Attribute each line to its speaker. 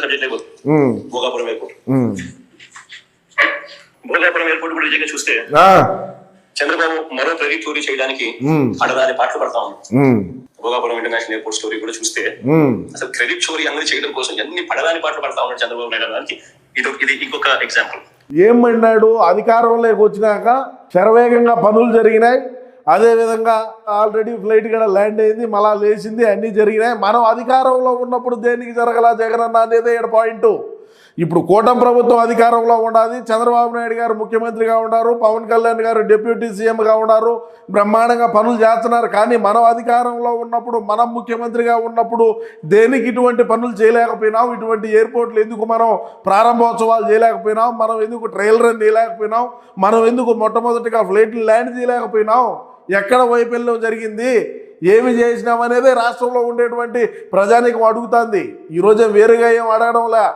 Speaker 1: వేరే subject
Speaker 2: um,
Speaker 1: Bhogapuram airport. Bhogapuram airport కూడా నిజంగా చూస్తే చంద్రబాబు మరో క్రెడిట్ చోరీ చేయడానికి
Speaker 2: ఉమ్,
Speaker 1: అడరాని పాటలు పడతా ఉంది. భోగాపురం ఇంటర్నేషనల్ ఎయిర్పోర్ట్ స్టోరీ కూడా చూస్తే. అసలు క్రెడిట్ చోరీ అందరూ చేయడం కోసం ఎన్ని పడరాని పాటలు పడతా ఉన్నాడు చంద్రబాబు నాయుడు దానికి ఇది ఇది ఇంకొక ఎగ్జాంపుల్
Speaker 2: ఏమన్నాడు అధికారంలోకి వచ్చినాక శరవేగంగా పనులు జరిగినాయి. అదేవిధంగా ఆల్రెడీ ఫ్లైట్ కూడా ల్యాండ్ అయింది మళ్ళా లేచింది అన్నీ జరిగినాయి. మనం అధికారంలో ఉన్నప్పుడు దేనికి జరగల జగనన్న అనేదే ఇక్కడ పాయింట్ ఇప్పుడు కూటమి ప్రభుత్వం అధికారంలో ఉండాలి చంద్రబాబు నాయుడు గారు ముఖ్యమంత్రిగా ఉన్నారు పవన్ కళ్యాణ్ గారు డిప్యూటీ సీఎంగా ఉన్నారు బ్రహ్మాండంగా పనులు చేస్తున్నారు. కానీ మనం అధికారంలో ఉన్నప్పుడు మనం ముఖ్యమంత్రిగా ఉన్నప్పుడు దేనికి ఇటువంటి పనులు చేయలేకపోయినాం? ఇటువంటి ఎయిర్పోర్ట్లు ఎందుకు మనం ప్రారంభోత్సవాలు చేయలేకపోయినాం? మనం ఎందుకు ట్రైలర్ రన్ చేయలేకపోయినాం మనం ఎందుకు మొట్టమొదటిగా ఫ్లైట్లు ల్యాండ్ చేయలేకపోయినాం ఎక్కడ వైఫల్యం జరిగింది? ఏమి చేసినాం అనేది రాష్ట్రంలో ఉండేటువంటి ప్రజానికి అడుగుతుంది. ఈరోజే వేరుగా ఏం అడగడంలా?